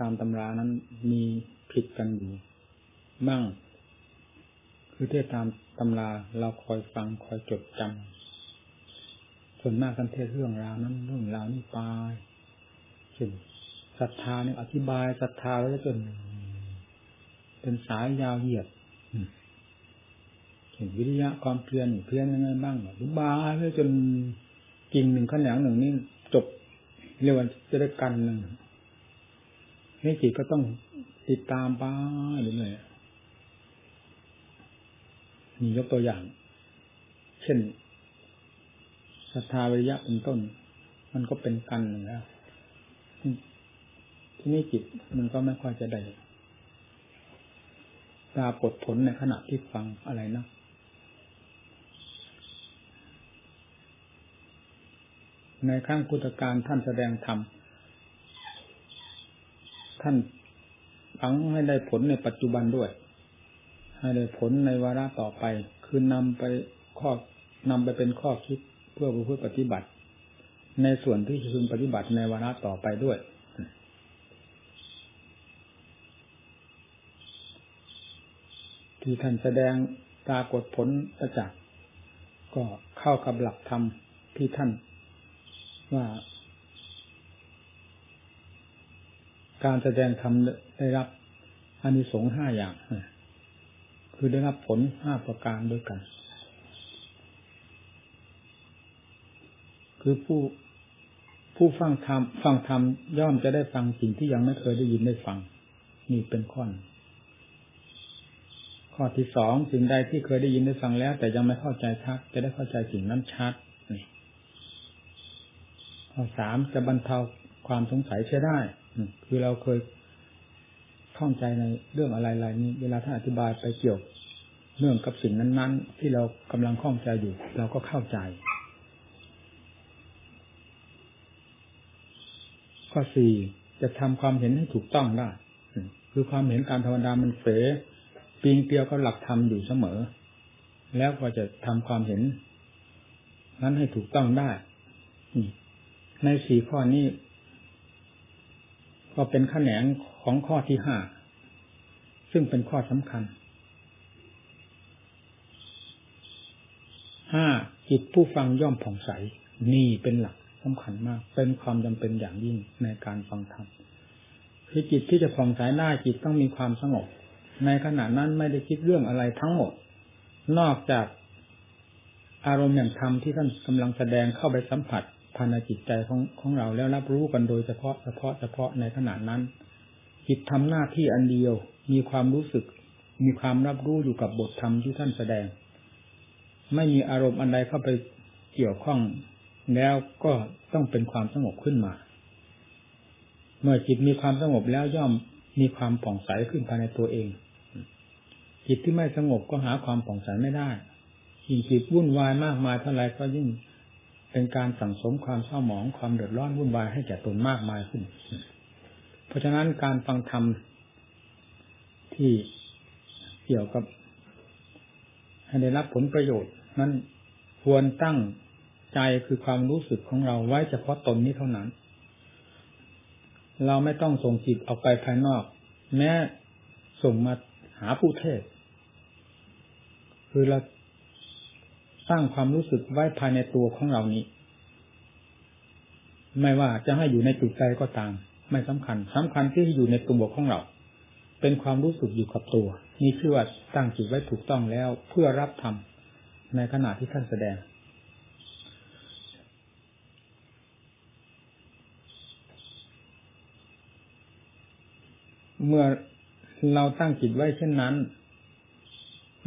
ตามตำรานั้นมีผิดกันอยู่บ้าง คือเทศตามตำราเราคอยฟังคอยจดจำส่วนมากกันเทศเรื่องราวนั้น เรื่องราวนี้ไปเช่นศรัทธาเนี่ยอธิบายศรัทธาไว้จนเป็นสายยาวเหยียดเห็นวิทยาความเพียรเพียรยังไงบ้างอธิบายไว้จนกิ่งหนึ่งขนงหนึ่งนี่จบเรียกว่าจะได้กันหนึ่ง ให้จิตก็ต้องติดตามไปเรื่อยมียกตัวอย่าง เช่นศรัทธาวิริยะเป็นต้น มันก็เป็นกันหนึ่งแล้วที่นี่จิตมันก็ไม่ค่อยจะได้ปรากฏผลในขณะที่ฟังอะไรนะในข้างพุทธการท่านแสดงธรรม ท่านฟังให้ได้ผลในปัจจุบันด้วย ให้ได้ผลในวาระต่อไป คือนำไปข้อนำไปเป็นข้อคิดเพื่อผู้ปฏิบัติ ในส่วนที่จะพึงปฏิบัติในวาระต่อไปด้วยที่ท่านแสดงปรากฏผลประจักษ์ก็เข้ากับหลักธรรมที่ท่าน ว่า การแสดงธรรมได้รับอานิสงส์ห้าอย่าง คือได้รับผลห้าประการด้วยกัน คือผู้ผู้ฟังธรรมฟังธรรมย่อมจะได้ฟังสิ่งที่ยังไม่เคยได้ยินได้ฟัง นี่เป็นข้อข้อที่สองสิ่งใดที่เคยได้ยินได้ฟังแล้ว แต่ยังไม่เข้าใจชัด จะได้เข้าใจสิ่งนั้นชัดข้อสามจะบรรเทาความสงสัยเชื่อได้ คือเราเคยข้องใจในเรื่องอะไรๆนี้เวลาท่านอธิบายไปเกี่ยวเนื่องกับสิ่งนั้นๆ ที่เรากำลังข้องใจอยู่ เราก็เข้าใจ ข้อสี่จะทำความเห็นให้ถูกต้องได้ คือความเห็นการธรรมดามันเฟปีงเปียวก็หลักธรรมอยู่เสมอ แล้วก็จะทำความเห็น นั้นให้ถูกต้องได้ในสี่ข้อนี้ ก็เป็นขแขนงของข้อที่ห้าซึ่งเป็นข้อสำคัญห้าจิตผู้ฟังย่อมผ่องใส นี่เป็นหลักสำคัญมาก เป็นความจำเป็นอย่างยิ่งในการฟังธรรมคือจิตที่จะผ่องใสได้จิตต้องมีความสงบ ในขณะนั้นไม่ได้คิดเรื่องอะไรทั้งหมด นอกจากอารมณ์อย่งธรรมที่ท่านกำลังแสดงเข้าไปสัมผัสายในจิตใจของของเราแล้วรับรู้กันโดยเฉพาะเฉพาะเฉพาะในขณะนั้น จิตทำหน้าที่อันเดียว มีความรู้สึก มีความรับรู้อยู่กับบทธรรมที่ท่านแสดง ไม่มีอารมณ์อันใดเข้าไปเกี่ยวข้อง แล้วก็ต้องเป็นความสงบขึ้นมา เมื่อจิตมีความสงบแล้วย่อมมีความผ่องใสขึ้นภายในตัวเอง จิตที่ไม่สงบก็หาความผ่องใสไม่ได้ยิ่งจิตวุ่นวายมากมายเท่าไรก็ยิ่ง เป็นการสั่งสมความเศร้าหมองความเดือดร้อนวุ่นวายให้แก่ตนมากมายขึ้น เพราะฉะนั้นการฟังธรรมที่เกี่ยวกับให้ได้รับผลประโยชน์ นั้นควรตั้งใจคือความรู้สึกของเราไว้เฉพาะตนนี้เท่านั้น เราไม่ต้องส่งจิตออกไปภายนอก แม้ส่งมาหาผู้เทศ คือเรา สร้างความรู้สึกไว้ภายในตัวของเรานี้ ไม่ว่าจะให้อยู่ในจุดใจก็ตาม ไม่สำคัญสำคัญที่อยู่ในตัวของเรา เป็นความรู้สึกอยู่กับตัว นี่ชื่อว่าตั้งจิตไว้ถูกต้องแล้วเพื่อรับธรรมในขณะที่ท่านแสดงเมื่อเราตั้งจิตไว้เช่นนั้น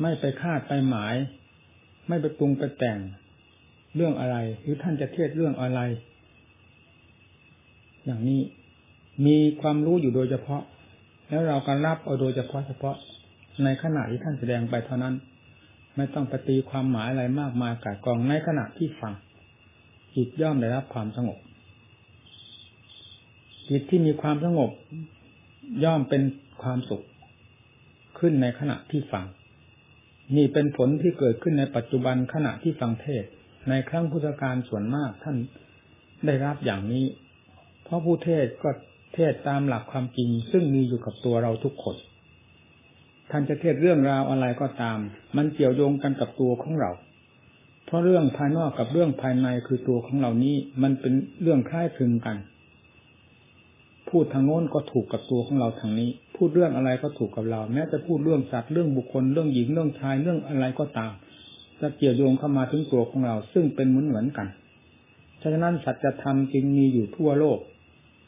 ไม่ไปคาดไปหมาย ไม่ไปปรุงไปแต่งเรื่องอะไร หรือท่านจะเทศเรื่องอะไร อย่างนี้มีความรู้อยู่โดยเฉพาะ แล้วเราก็รับเอาโดยเฉพาะเฉพาะในขณะที่ท่านแสดงไปเท่านั้น ไม่ต้องปฏิความหมายอะไรมากมายกายกองในขณะที่ฟังจิตย่อมได้รับความสงบจิตที่มีความสงบย่อมเป็นความสุข ขึ้นในขณะที่ฟัง นี่เป็นผลที่เกิดขึ้นในปัจจุบันขณะที่ฟังเทศ ในครั้งพุทธกาลส่วนมากท่านได้รับอย่างนี้ เพราะผู้เทศก็เทศตามหลักความจริง ซึ่งมีอยู่กับตัวเราทุกคน ท่านจะเทศเรื่องราวอะไรก็ตาม มันเกี่ยวโยงกันกับตัวของเรา เพราะเรื่องภายนอกกับเรื่องภายในคือตัวของเรานี้ มันเป็นเรื่องคล้ายคลึงกัน พูดทางโน้นก็ถูกกับตัวของเราทางนี้ พูดเรื่องอะไรก็ถูกกับเรา แม้จะพูดเรื่องสัตว์เรื่องบุคคลเรื่องหญิงเรื่องชายเรื่องอะไรก็ตาม จะเกี่ยวโยงเข้ามาถึงตัวของเรา ซึ่งเป็นเหมือนเหมือนกันฉะนั้นสัจธรรมจึงมีอยู่ทั่วโลก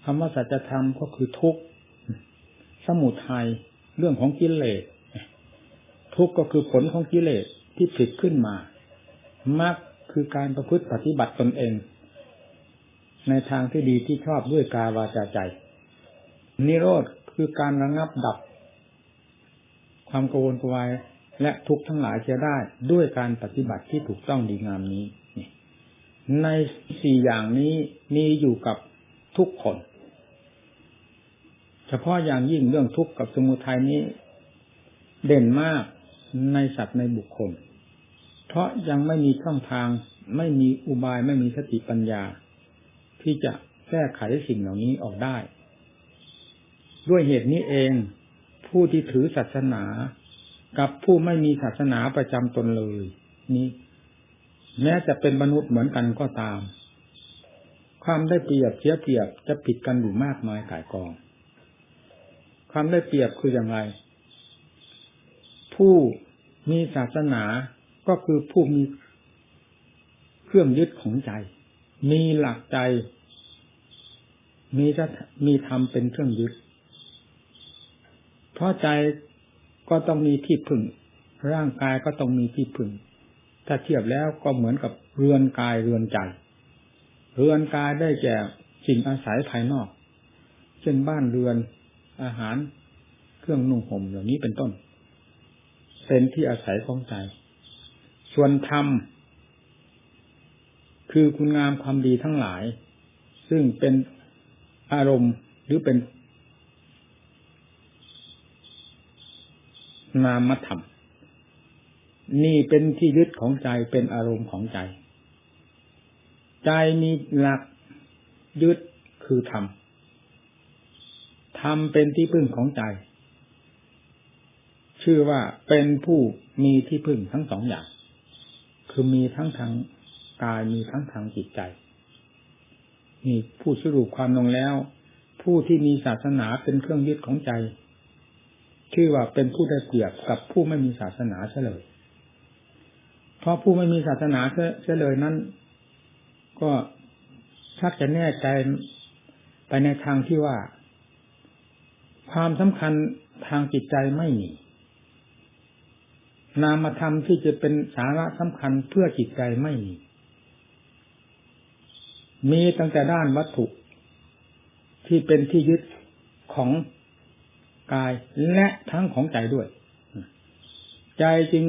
คำว่าสัจธรรมก็คือทุกข์สมุทัยเรื่องของกิเลสทุกข์ก็คือผลของกิเลสที่ผลิตขึ้นมามรรคคือการประพฤติปฏิบัติตนเอง ในทางที่ดีที่ชอบด้วยกายวาจาใจ นิโรธคือการระงับดับ ความกังวลกวายและทุกข์ทั้งหลายจะได้ด้วยการปฏิบัติที่ถูกต้องดีงามนี้ในสี่อย่างนี้มีอยู่กับทุกคน เฉพาะอย่างยิ่งเรื่องทุกข์กับสมุทัยนี้ เด่นมากในสัตว์ในบุคคล เพราะยังไม่มีช่องทางไม่มีอุบายไม่มีสติปัญญา ที่จะแก้ไขสิ่งเหล่านี้ออกได้ ด้วยเหตุนี้เอง ผู้ที่ถือศาสนา กับผู้ไม่มีศาสนาประจำตนเลย นี้แม้จะเป็นมนุษย์เหมือนกันก็ตาม ความได้เปรียบเสียเปรียบจะผิดกันอยู่มากมายกายกอง ความได้เปรียบคืออย่างไร ผู้มีศาสนาก็คือผู้มีเครื่องยึดของใจ มีหลักใจ มีจะมีธรรมเป็นเครื่องยึด เพราะใจก็ต้องมีที่พึ่ง ร่างกายก็ต้องมีที่พึ่ง ถ้าเทียบแล้วก็เหมือนกับเรือนกายเรือนใจ เรือนกายได้แก่สิ่งอาศัยภายนอก เช่นบ้านเรือนอาหารเครื่องนุ่งห่มเหล่านี้เป็นต้น เป็นที่อาศัยของใจ ส่วนธรรมคือคุณงามความดีทั้งหลาย ซึ่งเป็นอารมณ์หรือเป็น นามธรรม นี่เป็นที่ยึดของใจเป็นอารมณ์ของใจ ใจมีหลักยึดคือธรรม ธรรมเป็นที่พึ่งของใจ ชื่อว่าเป็นผู้มีที่พึ่งทั้งสองอย่าง คือมีทั้งทางกายมีทั้งทางจิตใจ นี่ผู้สรุปความลงแล้ว ผู้ที่มีศาสนาเป็นเครื่องยึดของใจ ชื่อว่าเป็นผู้ได้เปรียบกับผู้ไม่มีศาสนาเฉลย เพราะผู้ไม่มีศาสนาเสียเลยนั้น ก็ชักจะแน่ใจไปในทางที่ว่า ความสำคัญทางจิตใจไม่มี นามธรรมที่จะเป็นสาระสำคัญเพื่อจิตใจไม่มี มีตั้งแต่ด้านวัตถุ ที่เป็นที่ยึดของ กายและทั้งของใจด้วย ใจจึง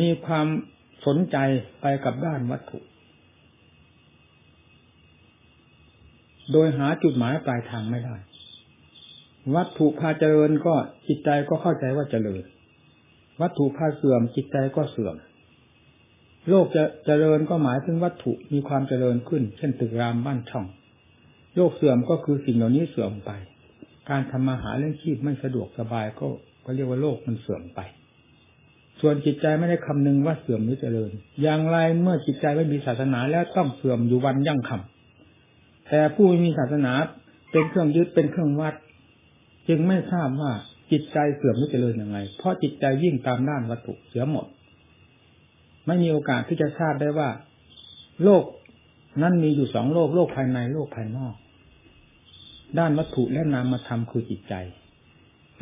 มีความสนใจไปกับด้านวัตถุ โดยหาจุดหมายปลายทางไม่ได้ วัตถุพาเจริญก็จิตใจก็เข้าใจว่าเจริญ วัตถุพาเสื่อมจิตใจก็เสื่อมโลกจะเจริญก็หมายถึงวัตถุมีความเจริญขึ้น เช่นตึกรามบ้านช่อง โลกเสื่อมก็คือสิ่งเหล่านี้เสื่อมไป การทำมาหาเรื่องชีพไม่สะดวกสบายก็ก็เรียกว่าโลกมันเสื่อมไป ส่วนจิตใจไม่ได้คำนึงว่าเสื่อมหรือเจริญ อย่างไรเมื่อจิตใจไม่มีศาสนาแล้วต้องเสื่อมอยู่วันยั่งคำแต่ผู้ไม่มีศาสนาเป็นเครื่องยึดเป็นเครื่องวัด จึงไม่ทราบว่าจิตใจเสื่อมหรือเจริญยังไง เพราะจิตใจยิ่งตามด้านวัตถุเสียหมด ไม่มีโอกาสที่จะทราบได้ว่า โลก นั้นมีอยู่สองโลกโลกภายในโลกภายนอก ด้านวัตถุและนามธรรมคือจิตใจ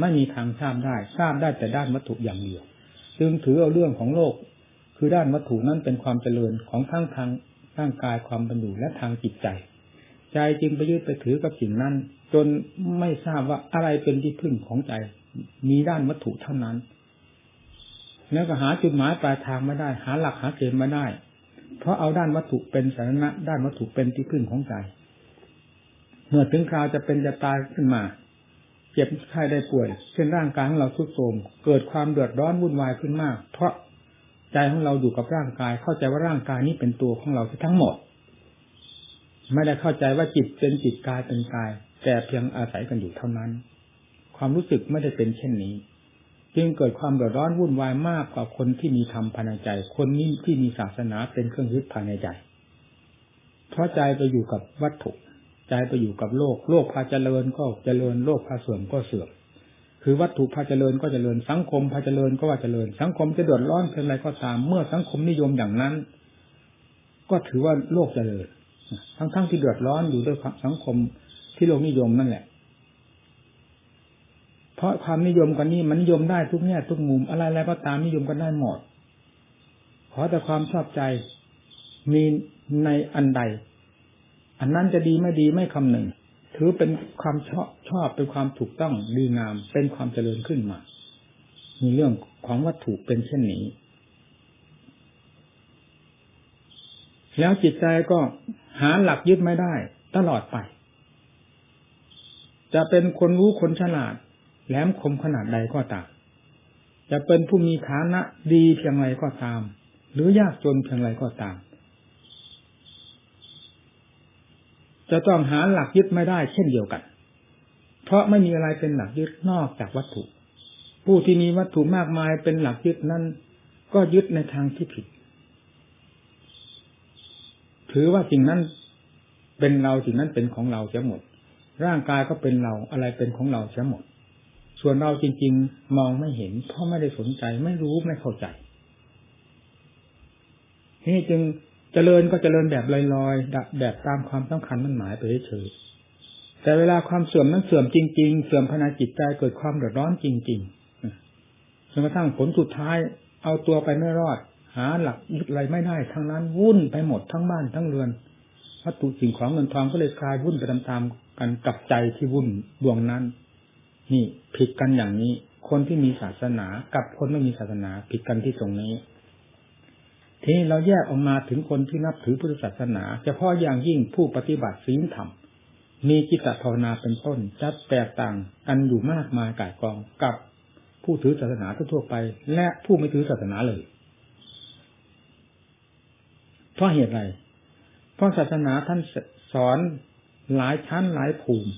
ไม่มีทางทราบได้ทราบได้แต่ด้านวัตถุอย่างเดียว จึงถือเอาเรื่องของโลก คือด้านวัตถุนั้นเป็นความเจริญของทั้งทางร่างกายความเป็นอยู่และทางจิตใจ ใจจึงไปยึดไปถือกับสิ่งนั้น จนไม่ทราบว่าอะไรเป็นที่พึ่งของใจ มีด้านวัตถุเท่านั้น แล้วก็หาจุดหมายปลายทางไม่ได้ หาหลักหาเกณฑ์ไม่ได้ เพราะเอาด้านวัตถุเป็นสาระด้านวัตถุเป็นที่พึ่งของใจ เมื่อถึงคราวจะเป็นจะตายขึ้นมา เจ็บไข้ได้ป่วย เช่นร่างกายของเราทุดโทรมเกิดความเดือดร้อนวุ่นวายขึ้นมาก เพราะใจของเราอยู่กับร่างกาย เข้าใจว่าร่างกายนี้เป็นตัวของเราทั้งหมด ไม่ได้เข้าใจว่าจิตเป็นจิตกายเป็นกาย แต่เพียงอาศัยกันอยู่เท่านั้น ความรู้สึกไม่ได้เป็นเช่นนี้ จึงเกิดความเดือดร้อนวุ่นวายมากกว่าคนที่มีธรรมภายในใจ คนนี้ที่มีศาสนาเป็นเครื่องยึดภายในใจ เพราะใจไปอยู่กับวัตถุ ใจไปอยู่กับโลก โลกพาเจริญก็เจริญ โลกพาเสื่อมก็เสื่อม คือวัตถุพาเจริญก็เจริญ สังคมพาเจริญก็ว่าเจริญ สังคมจะเดือดร้อนเพียงไรก็ตาม เมื่อสังคมนิยมอย่างนั้น ก็ถือว่าโลกเจริญ ทั้งๆทที่เดือดร้อนอยู่ด้วยสังคมที่โลกนิยมนั่นแหละ ราะความนิยมกันนี้มันนิยมได้ทุกแง่ทุกมุมอะไรอะไรก็ตามนิยมกันได้หมดขอแต่ความชอบใจมีในอันใด อันนั้นจะดีไม่ดีไม่คำหนึ่ง ถือเป็นความชอบชอบเป็นความถูกต้องดีงามเป็นความเจริญขึ้นมา มีเรื่องของวัตถุเป็นเช่นนี้ แล้วจิตใจก็หาหลักยึดไม่ได้ ตลอดไป จะเป็นคนรู้คนฉลาด แหลมคมขนาดใดก็ตาม จะเป็นผู้มีฐานะดีเพียงไรก็ตาม หรือยากจนเพียงไรก็ตาม จะต้องหาหลักยึดไม่ได้เช่นเดียวกัน เพราะไม่มีอะไรเป็นหลักยึดนอกจากวัตถุ ผู้ที่มีวัตถุมากมายเป็นหลักยึดนั้นก็ยึดในทางที่ผิด ถือว่าสิ่งนั้นเป็นเราสิ่งนั้นเป็นของเราเสียหมด ร่างกายก็เป็นเราอะไรเป็นของเราเสียหมด ส่วนเราจริง ๆ มองไม่เห็น เพราะไม่ได้สนใจไม่รู้ไม่เข้าใจ นี่จึงเจริญก็เจริญแบบลอยๆแบบตามความสำคัญมันหมายไปเฉยแต่เวลาความเสื่อมนั้นเสื่อมจริง ๆ เสื่อมภายในจิตใจเกิดความเดือดร้อนจริงๆจนกระทั่งผลสุดท้าย เอาตัวไปไม่รอด หาหลักยึดอะไรไม่ได้ทั้งนั้นวุ่นไปหมดทั้งบ้านทั้งเรือนวัตถุสิ่งของเงินทองก็เลยกลายวุ่นไปตามๆกันกับใจที่วุ่นดวงนั้น นี่ผิดกันอย่างนี้ คนที่มีศาสนากับคนไม่มีศาสนาผิดกันที่ตรงนี้ ทีนี้เราแยกออกมาถึงคนที่นับถือพุทธศาสนาเฉพาะอย่างยิ่งผู้ปฏิบัติศีลธรรมมีจิตภาวนาเป็นต้นจะแตกต่างกันอยู่มากมายกายกองกับผู้ถือศาสนาทั่วไป และผู้ไม่ถือศาสนาเลย เพราะเหตุไร เพราะศาสนาท่านสอนหลายชั้นหลายภูมิ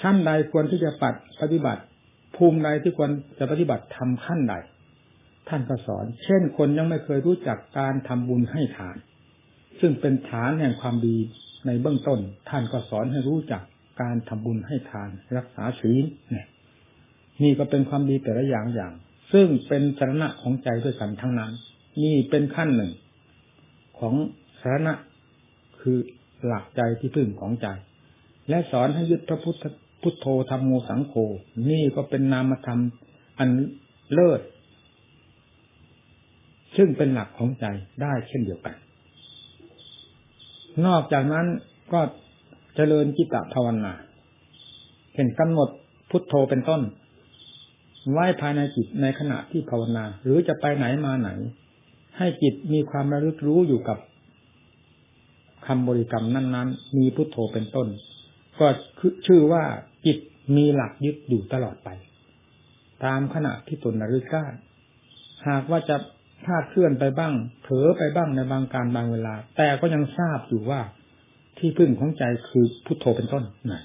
ชั้นใดควรที่จะปัดปฏิบัติ ภูมิใดที่ควรจะปฏิบัติทำขั้นใด ท่านก็สอน เช่นคนยังไม่เคยรู้จักการทำบุญให้ทาน ซึ่งเป็นฐานแห่งความดีในเบื้องต้น ท่านก็สอนให้รู้จักการทำบุญให้ทาน รักษาศีลเนี่ยนี่ก็เป็นความดีแต่ละอย่างอย่าง ซึ่งเป็นสาระของใจด้วยกันทั้งนั้น นี่เป็นขั้นหนึ่ง ของสาระคือหลักใจที่พึ่งของใจ และสอนให้ยึดพระพุทธ พุทโธธรรมโมสังโฆนี่ก็เป็นนามธรรมอันเลิศ ซึ่งเป็นหลักของใจได้เช่นเดียวกัน นอกจากนั้นก็เจริญจิตตภาวนาเห็นกำหนดพุทโธเป็นต้น ไว้ภายในจิตในขณะที่ภาวนา หรือจะไปไหนมาไหน ให้จิตมีความระลึกรู้อยู่กับคำบริกรรมนั้น ๆ มีพุทโธเป็นต้น ก็ชื่อว่าจิตมีหลักยึดอยู่ตลอดไป ตามขณะที่ตนระลึกได้หากว่าจะพลาดเคลื่อนไปบ้าง เผลอไปบ้างในบางการบางเวลา แต่ก็ยังทราบอยู่ว่าที่พึ่งของใจคือพุทโธเป็นต้นนะ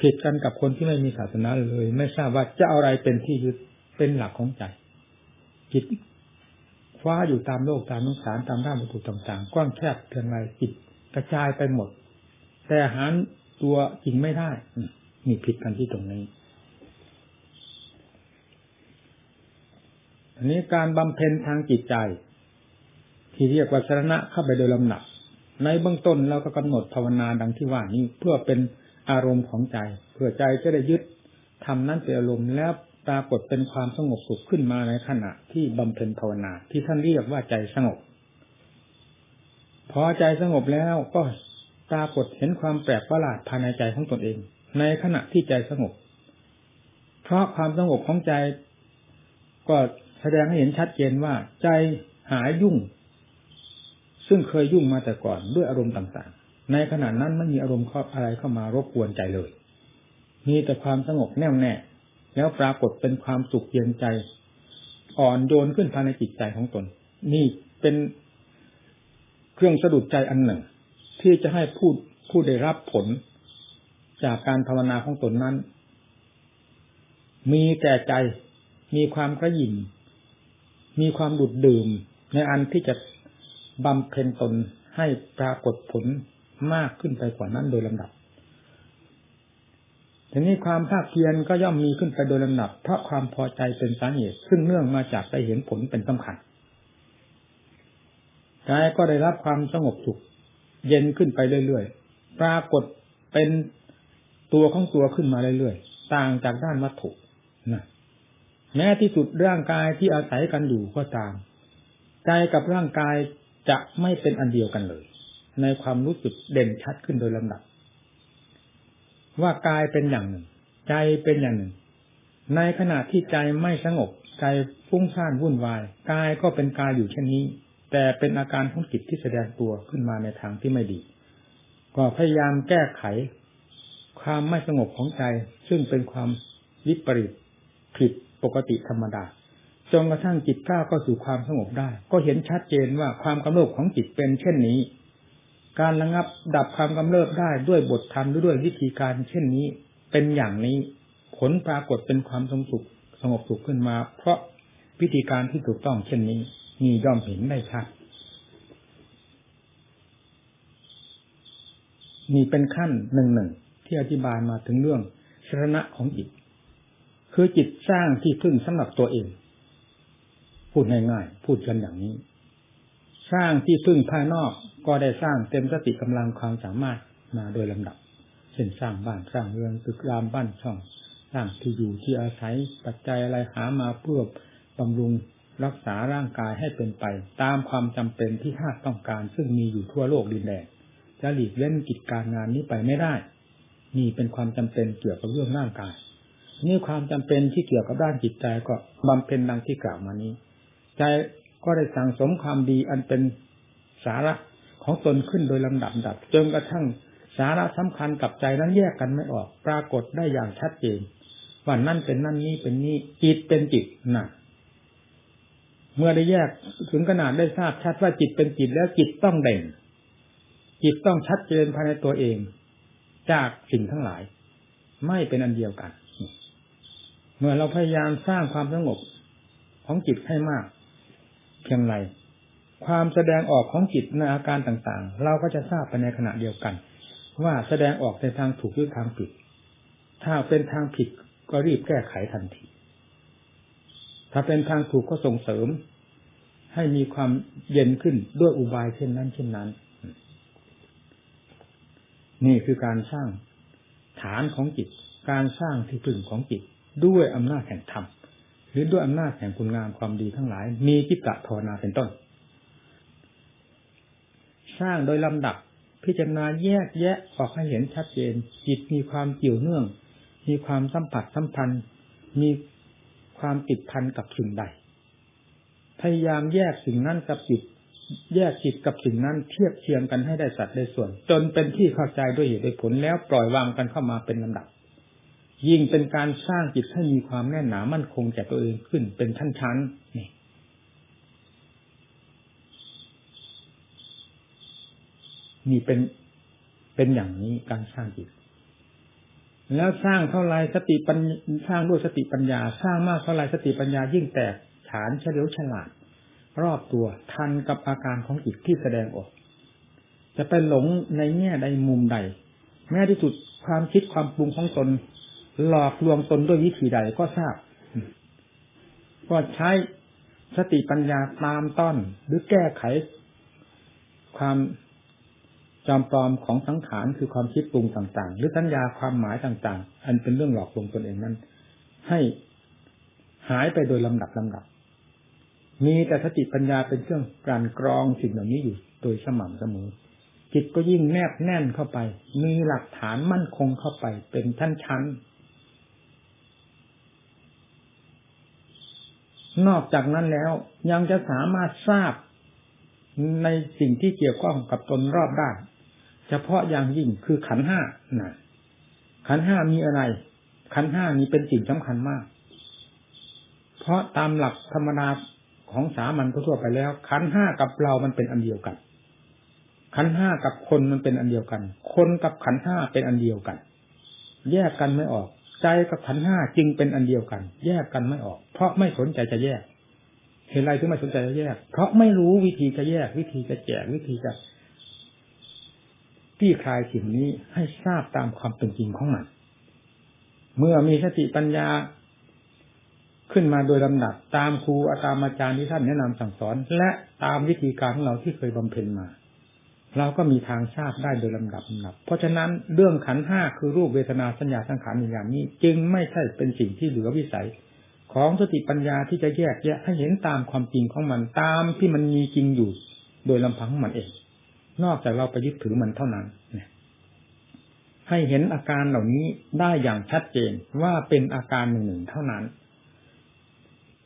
ผิดกันกับคนที่ไม่มีศาสนาเลย ไม่ทราบว่าจะอะไรเป็นที่ยึดเป็นหลักของใจ จิตฟ้าอยู่ตามโลกตามนุสารตามด้านวัตถุต่างๆ กว้างแคบเพียงไรจิตกระจายไปหมด แต่หารตัวจริงไม่ได้มีผิดกันที่ตรงนี้อันนี้การบำเพ็ญทางจิตใจ ที่เรียกว่าสรณะเข้าไปโดยลำหนัก ในเบื้องต้นเราก็กำหนดภาวนาดังที่ว่านี้เพื่อเป็นอารมณ์ของใจ เพื่อใจจะได้ยึดทำนั้นเป็นอารมณ์แล้วปรากฏเป็นความสงบสุขขึ้นมาในขณะที่บำเพ็ญภาวนา ที่ท่านเรียกว่าใจสงบ พอใจสงบแล้วก็ ปรากฏเห็นความแปลกประหลาดภายในใจของตนเอง ในขณะที่ใจสงบ เพราะความสงบของใจ ก็แสดงให้เห็นชัดเจนว่า ใจหายยุ่ง ซึ่งเคยยุ่งมาแต่ก่อนด้วยอารมณ์ต่างๆ ในขณะนั้นไม่มีอารมณ์อะไรเข้ามารบกวนใจเลย มีแต่ความสงบแน่วแน่ แล้วปรากฏเป็นความสุขเย็นใจ อ่อนโยนขึ้นภายในจิตใจของตน นี่เป็นเครื่องสะดุดใจอันหนึ่ง ที่จะให้ผู้ผู้ได้รับผล จากการภาวนาของตนนั้น มีแต่ใจ มีความกระยิมมีความดุดดื่ม ในอันที่จะบำเพ็ญตนให้ปรากฏผลมากขึ้นไปกว่านั้นโดยลำดับทีนี้ความภาคเพียรก็ย่อมมีขึ้นไปโดยลำดับ เพราะความพอใจเป็นสาเหตุ ซึ่งเนื่องมาจากได้เห็นผลเป็นสำคัญกายก็ได้รับความสงบสุข เย็นขึ้นไปเรื่อยๆ ปรากฏเป็นตัวของตัวขึ้นมาเรื่อยๆ ต่างจากด้านวัตถุนะแม้ที่สุดร่างกายที่อาศัยกันอยู่ก็ตาม ใจกับร่างกายจะไม่เป็นอันเดียวกันเลย ในความรู้สึกเด่นชัดขึ้นโดยลำดับ ว่ากายเป็นอย่างหนึ่ง ใจเป็นอย่างหนึ่ง ในขณะที่ใจไม่สงบใจฟุ้งซ่านวุ่นวาย กายก็เป็นกายอยู่เช่นนี้ แต่เป็นอาการของจิตที่แสดงตัวขึ้นมาในทางที่ไม่ดี ก็พยายามแก้ไข ความไม่สงบของใจ ซึ่งเป็นความวิปริตผิดปกติธรรมดาจนกระทั่งจิตก้าวเข้าสู่ความสงบได้ ก็เห็นชัดเจนว่าความกำเริบของจิตเป็นเช่นนี้ การระงับดับความกำเริบได้ด้วยบทธรรมหรือด้วยวิธีการเช่นนี้ เป็นอย่างนี้ผลปรากฏเป็นความสงบสุขสงบสุขขึ้นมา เพราะวิธีการที่ถูกต้องเช่นนี้ มีย่อมเห็นได้ชัดมีเป็นขั้นหนึ่งหนึ่งที่อธิบายมาถึงเรื่องสรณะของจิต คือจิตสร้างที่พึ่งสำหรับตัวเอง พูดง่ายๆพูดกันอย่างนี้ สร้างที่พึ่งภายนอกก็ได้สร้างเต็มสติกำลังความสามารถมาโดยลำดับเช่นสร้างบ้านสร้างเรือนตึกรามบ้านช่อง สร้างที่อยู่ที่อาศัยปัจจัยอะไรหามาเพื่อบำรุง รักษาร่างกายให้เป็นไป ตามความจำเป็นที่ท่าต้องการ ซึ่งมีอยู่ทั่วโลกดินแดนจะหลีกเล่นกิจการงานนี้ไปไม่ได้ นี่เป็นความจำเป็นเกี่ยวกับเรื่องร่างกาย นี่ความจำเป็นที่เกี่ยวกับด้านจิตใจก็บำเพ็ญดังที่กล่าวมานี้ ใจก็ได้สั่งสมความดีอันเป็นสาระของตนขึ้นโดยลำดับดับจนกระทั่งสาระสำคัญกับใจนั้นแยกกันไม่ออก ปรากฏได้อย่างชัดเจนว่านั่นเป็นนั่นนี้เป็นนี้จิตเป็นจิตนะ เมื่อได้แยกถึงขนาดได้ทราบชัดว่าจิตเป็นจิตแล้วจิตต้องเด่น จิตต้องชัดเจนภายในตัวเอง จากสิ่งทั้งหลาย ไม่เป็นอันเดียวกัน เมื่อเราพยายามสร้างความสงบของจิตให้มาก เพียงไรความแสดงออกของจิตในอาการต่างๆ เราก็จะทราบไปในขณะเดียวกัน ว่าแสดงออกในทางถูกหรือทางผิด ถ้าเป็นทางผิดก็รีบแก้ไขทันที ถ้าเป็นทางถูกก็ส่งเสริม ให้มีความเย็นขึ้นด้วยอุบายเช่นนั้น เช่นนั้น นี่คือการสร้างฐานของจิต การสร้างที่พึ่งของจิต ด้วยอำนาจแห่งธรรมหรือด้วยอำนาจแห่งคุณงามความดีทั้งหลาย มีจิตตะภาวนาเป็นต้น สร้างโดยลำดับพิจารณาแยกแยะออกให้เห็นชัดเจน จิตมีความเกี่ยวเนื่อง มีความสัมผัสสัมพันธ์ มี ความติดพันกับสิ่งใด พยายามแยกสิ่งนั้นกับจิต แยกจิตกับสิ่งนั้นเทียบเทียงกันให้ได้สัดได้ส่วน จนเป็นที่เข้าใจด้วยเหตุด้วยผลแล้วปล่อยวางกันเข้ามาเป็นลำดับ ยิ่งเป็นการสร้างจิตให้มีความแน่นหนามั่นคงแก่ตัวเองขึ้นเป็นชั้นๆนี่นี่เป็นเป็นอย่างนี้การสร้างจิต แล้วสร้างเท่าไรสติปัญสร้างด้วยสติปัญญา สร้างมากเท่าไรสติปัญญายิ่งแตกฐานเฉลียวฉลาด รอบตัวทันกับอาการของจิตที่แสดงออก จะไปหลงในแง่ใดมุมใด แม้ที่สุดความคิดความปรุงของตน หลอกลวงตนด้วยวิธีใดก็ทราบ ก็ใช้สติปัญญาตามต้นหรือแก้ไข ความ จอมปลอมของสังขารคือความคิดปรุงต่าง ๆ หรือสัญญาความหมายต่าง ๆ อันเป็นเรื่องหลอกลวงตนเองนั้น ให้หายไปโดยลำดับลำดับ มีแต่สติปัญญาเป็นเครื่องการกรองสิ่งเหล่านี้อยู่โดยสม่ำเสมอ จิตก็ยิ่งแนบแน่นเข้าไป มีหลักฐานมั่นคงเข้าไปเป็นชั้นๆ นอกจากนั้นแล้วยังจะสามารถทราบในสิ่งที่เกี่ยวข้องกับตนรอบด้าน เฉพาะอย่างยิ่งคือขันห้านะขันห้ามีอะไร ขันห้านี้เป็นสิ่งสำคัญมาก เพราะตามหลักธรรมดาของสามัญทั่วไปแล้ว ขันห้ากับเรามันเป็นอันเดียวกัน ขันห้ากับคนมันเป็นอันเดียวกัน คนกับขันห้าเป็นอันเดียวกัน แยกกันไม่ออก ใจกับขันห้าจึงเป็นอันเดียวกัน แยกกันไม่ออก เพราะไม่สนใจจะแยกเห็นอะไรถึงไม่สนใจจะแยก เพราะไม่รู้วิธีจะแยก วิธีจะแจกวิธีจะ ที่คลายสิ่งนี้ให้ทราบตามความเป็นจริงของมัน เมื่อมีสติปัญญาขึ้นมาโดยลำดับตามครูอาตามอาจารย์ที่ท่านแนะนำสั่งสอน และตามวิธีการของเราที่เคยบำเพ็ญมา เราก็มีทางทราบได้โดยลำดับลำดับ เพราะฉะนั้นเรื่องขันห้าคือรูปเวทนาสัญญาสังขารวิญญาณนี้ จึงไม่ใช่เป็นสิ่งที่เหลือวิสัย ของสติปัญญาที่จะแยกแยะให้เห็นตามความจริงของมันตามที่มันมีจริงอยู่ โดยลำพังของมันเอง นอกจากเราไปยึดถือมันเท่านั้นให้เห็นอาการเหล่านี้ได้อย่างชัดเจนว่าเป็นอาการหนึ่งหนึ่งเท่านั้น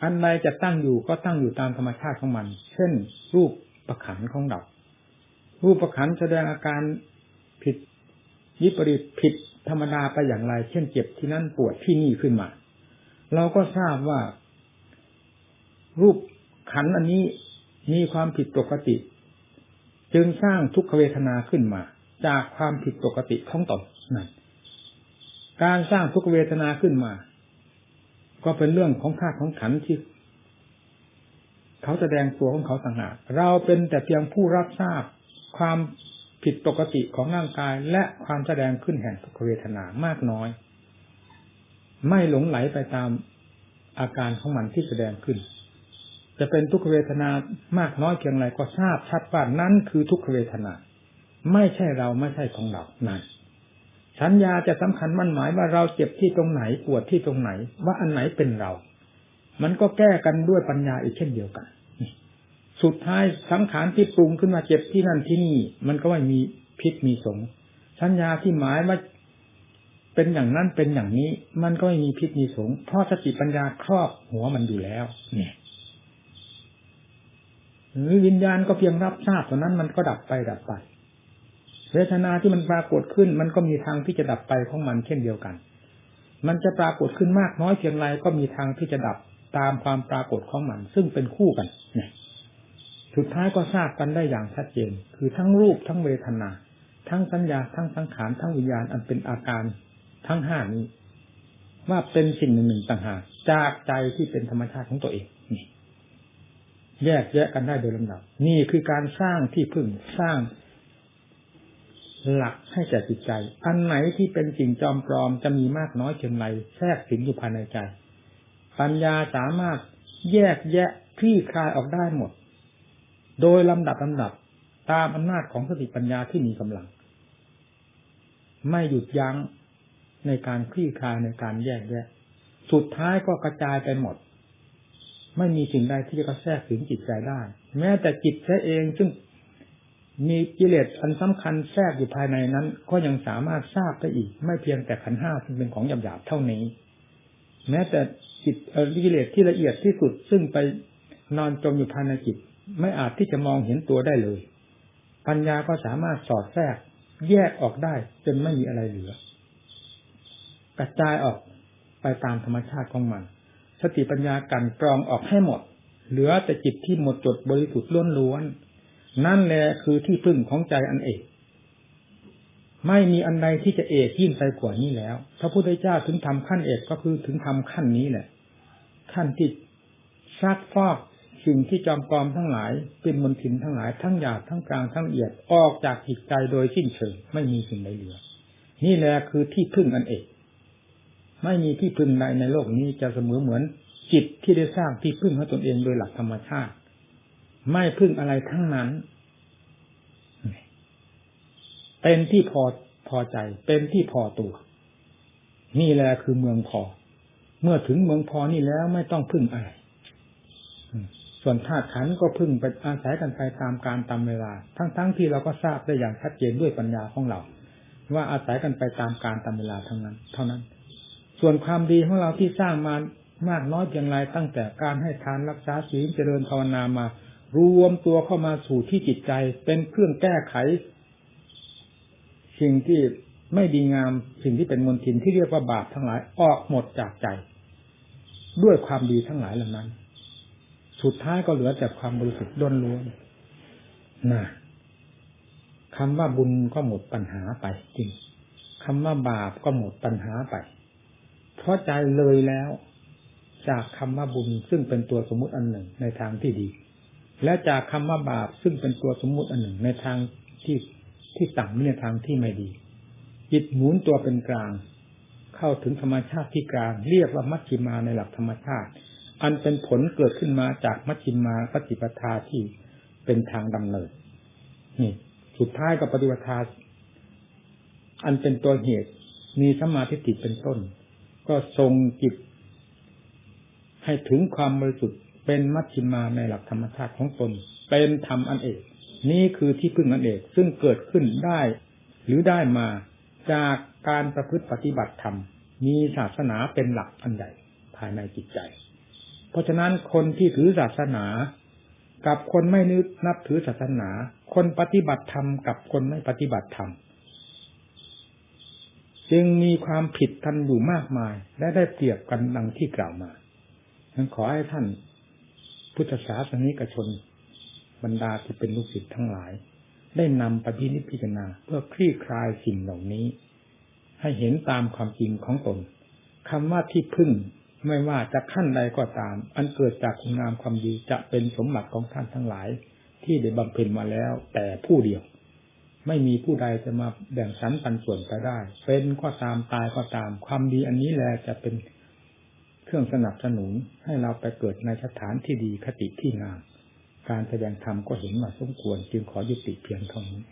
อันใดจะตั้งอยู่ก็ตั้งอยู่ตามธรรมชาติของมัน เช่น รูปประขันของเรารูปประขันแสดงอาการผิดยิปริตผิดธรรมดาไปอย่างไร เช่นเจ็บที่นั่นปวดที่นี่ขึ้นมา เราก็ทราบว่า รูปขันอันนี้มีความผิดปกติ จึงสร้างทุกขเวทนาขึ้นมา จากความผิดปกติของตนนั่นการสร้างทุกเวทนาขึ้นมา ก็เป็นเรื่องของธาตุของขันที่เขาแสดงตัวของเขาต่างหากเราเป็นแต่เพียงผู้รับทราบความผิดปกติของร่างกายและความแสดงขึ้นแห่งทุกขเวทนามากน้อย ไม่หลงไหลไปตามอาการของมันที่แสดงขึ้น จะเป็นทุกขเวทนามากน้อยเพียงไรก็ทราบชัดว่านั้นคือทุกขเวทนา ไม่ใช่เราไม่ใช่ของเรานั่นสัญญาจะสำคัญมั่นหมายว่าเราเจ็บที่ตรงไหนปวดที่ตรงไหน ว่าอันไหนเป็นเรา มันก็แก้กันด้วยปัญญาอีกเช่นเดียวกัน สุดท้ายสังขารที่ปรุงขึ้นมาเจ็บที่นั่นที่นี่ มันก็ไม่มีพิษมีสงสัญญาที่หมายว่าเป็นอย่างนั้นเป็นอย่างนี้ มันก็ไม่มีพิษมีสงเพราะสติปัญญาครอบหัวมันอยู่แล้ว เนี่ย หรือวิญญาณก็เพียงรับทราบเท่านั้นมันก็ดับไปดับไป เวทนาที่มันปรากฏขึ้น มันก็มีทางที่จะดับไปของมันเช่นเดียวกัน มันจะปรากฏขึ้นมากน้อยเพียงไรก็มีทางที่จะดับตามความปรากฏของมัน ซึ่งเป็นคู่กันเนี่ยสุดท้ายก็ทราบกันได้อย่างชัดเจน คือทั้งรูปทั้งเวทนา ทั้งสัญญาทั้งสังขารทั้งวิญญาณอันเป็นอาการทั้งห้านี้ ว่าเป็นสิ่งหนึ่งหนึ่งต่างหากจากใจที่เป็นธรรมชาติของตัวเอง แยกแยะกันได้โดยลำดับ นี่คือการสร้างที่พึ่งสร้าง หลักให้แก่จิตใจ อันไหนที่เป็นสิ่งจอมปลอมจะมีมากน้อยเพียงไรแทรกสิงอยู่ภายในใจ ปัญญาสามารถแยกแยะคลี่คลายออกได้หมด โดยลำดับลำดับตามอำนาจของสติปัญญาที่มีกำลัง ไม่หยุดยั้งในการคลี่คลายในการแยกแยะ สุดท้ายก็กระจายไปหมด ไม่มีสิ่งใดที่จะกระแทกถึงจิตใจได้ แม้แต่จิตแท้เองซึ่งมีกิเลสอันสำคัญแทรกอยู่ภายในนั้น ก็ยังสามารถทราบได้อีก ไม่เพียงแต่ขันห้าซึ่งเป็นของหยาบๆเท่านี้ แม้แต่จิตกิเลสที่ละเอียดที่สุดซึ่งไปนอนจมอยู่ภายในจิต ไม่อาจที่จะมองเห็นตัวได้เลย ปัญญาก็สามารถสอดแทรก แยกออกได้จนไม่มีอะไรเหลือ กระจายออกไปตามธรรมชาติของมัน สติปัญญากันกรองออกให้หมด เหลือแต่จิตที่หมดจดบริสุทธิ์ล้วนๆนั่นแหละคือที่พึ่งของใจอันเอก ไม่มีอันใดที่จะเอกยิ่งไปกว่านี้แล้ว พระพุทธเจ้าถึงทำขั้นเอกก็คือถึงทำขั้นนี้แหละ ขั้นที่ซักฟอกสิ่งที่จอมปลอมทั้งหลาย เป็นมลทินทั้งหลายทั้งหยาบทั้งกลางทั้งละเอียดออกจากจิตใจโดยสิ้นเชิงไม่มีสิ่งใดเหลือ นี่แหละคือที่พึ่งอันเอก ไม่มีที่พึ่งใดในโลกนี้จะเสมอเหมือนจิตที่ได้สร้างที่พึ่งให้ตนเองโดยหลักธรรมชาติ ไม่พึ่งอะไรทั้งนั้น เป็นที่พอพอใจ เป็นที่พอตัว นี่แหละคือเมืองพอ เมื่อถึงเมืองพอนี่แล้วไม่ต้องพึ่งอะไรส่วนธาตุขันก็พึ่งไปอาศัยกันไปตามการตามเวลา ทั้งๆทที่เราก็ทราบได้อย่างชัดเจนด้วยปัญญาของเรา ว่าอาศัยกันไปตามการตามเวลาทั้งนั้น เท่านั้น ส่วนความดีของเราที่สร้างมามากน้อยเพียงไรตั้งแต่การให้ทานรักษาศีลเจริญภาวนามารวมตัวเข้ามาสู่ที่จิตใจ เป็นเครื่องแก้ไข สิ่งที่ไม่ดีงามสิ่งที่เป็นมลทินที่เรียกว่าบาปทั้งหลายออกหมดจากใจ ด้วยความดีทั้งหลายเหล่านั้น สุดท้ายก็เหลือแต่ความบริสุทธิ์ล้นล้วนนะคำว่าบุญก็หมดปัญหาไปจริงคำว่าบาปก็หมดปัญหาไป เพราะใจเลยแล้ว จากคำว่าบุญซึ่งเป็นตัวสมมุติอันหนึ่งในทางที่ดี และจากคำว่าบาปซึ่งเป็นตัวสมมุติอันหนึ่งในทางที่ที่ต่ำในทางที่ไม่ดี จิตหมุนตัวเป็นกลาง เข้าถึงธรรมชาติที่กลาง เรียกว่ามัชฌิมาในหลักธรรมชาติ อันเป็นผลเกิดขึ้นมาจากมัชฌิมาปฏิปทาที่เป็นทางดำเนินนี่สุดท้ายก็ปฏิปทาอันเป็นตัวเหตุมีสมาธิติเป็นต้น ก็ทรงจิต ให้ถึงความบริสุทธิ์เป็นมัชฌิมาในหลักธรรมชาติของตน เป็นธรรมอันเอก นี่คือที่พึ่งอันเอกซึ่งเกิดขึ้นได้ หรือได้มาจากการประพฤติปฏิบัติธรรม มีศาสนาเป็นหลักอันใหญ่ภายในจิตใจ เพราะฉะนั้นคนที่ถือศาสนา กับคนไม่นึกนับถือศาสนา คนปฏิบัติธรรมกับคนไม่ปฏิบัติธรรม จึงมีความผิดกันอยู่มากมาย และได้เปรียบกันดังที่กล่าวมาฉันขอให้ท่านพุทธศาสนิกชน บรรดาที่เป็นลูกศิษย์ทั้งหลาย ได้นำปฏินิพิจารณาเพื่อคลี่คลายสิ่งเหล่านี้ ให้เห็นตามความจริงของตนคำว่าที่พึ่งไม่ว่าจะขั้นใดก็ตาม อันเกิดจากคุณงามความดีจะเป็นสมบัติของท่านทั้งหลาย ที่ได้บำเพ็ญมาแล้วแต่ผู้เดียว ไม่มีผู้ใดจะมาแบ่งสรรปันส่วนไปได้ เป็นก็ตามตายก็ตาม ความดีอันนี้แหละจะเป็นเครื่องสนับสนุนให้เราไปเกิดในสถานที่ดีคติที่งาม การแสดงธรรมก็เห็นว่าสมควร จึงขอยุติเพียงเท่านี้